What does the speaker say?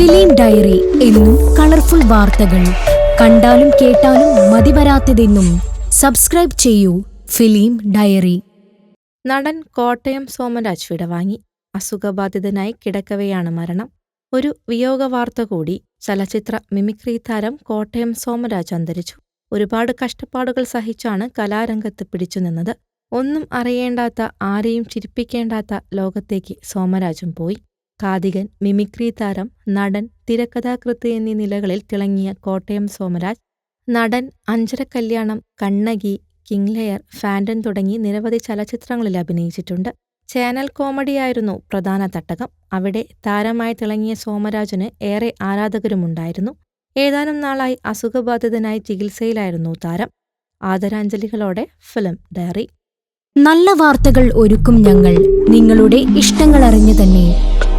Film diary എന്നും colourful വാർത്തകൾ. കണ്ടാലും കേട്ടാലും മതിവരാത്തതെന്നും സബ്സ്ക്രൈബ് ചെയ്യൂ ഫിലിം ഡയറി. നടൻ കോട്ടയം സോമരാജ് വിടവാങ്ങി അസുഖബാധിതനായി കിടക്കവെയാണ് മരണം. ഒരു വിയോഗ വാർത്ത കൂടി ചലച്ചിത്ര മിമിക്രി താരം കോട്ടയം സോമരാജ് അന്തരിച്ചു. ഒരുപാട് കഷ്ടപ്പാടുകൾ സഹിച്ചാണ് കലാരംഗത്ത് പിടിച്ചുനിന്നത് ഒന്നും അറിയേണ്ടാത്ത ആരെയും ചിരിപ്പിക്കേണ്ടാത്ത ലോകത്തേക്ക് സോമരാജും പോയി. കാതികൻ മിമിക്രി താരം നടൻ തിരക്കഥാകൃത്ത് എന്നീ നിലകളിൽ തിളങ്ങിയ കോട്ടയം സോമരാജ് നടൻ അഞ്ചര കല്യാണം കണ്ണകി കിങ് ലെയർ ഫാൻഡൻ തുടങ്ങി നിരവധി ചലച്ചിത്രങ്ങളിൽ അഭിനയിച്ചിട്ടുണ്ട്. ചാനൽ കോമഡിയായിരുന്നു പ്രധാന തട്ടകം. അവിടെ താരമായി തിളങ്ങിയ സോമരാജന് ഏറെ ആരാധകരുമുണ്ടായിരുന്നു. ഏതാനും നാളായി അസുഖബാധിതനായി ചികിത്സയിലായിരുന്നു താരം. ആദരാഞ്ജലികളോടെ ഫിലിം ഡയറി. നല്ല വാർത്തകൾ ഒരുക്കും ഞങ്ങൾ. നിങ്ങളുടെ ഇഷ്ടങ്ങൾ അറിഞ്ഞു തന്നെ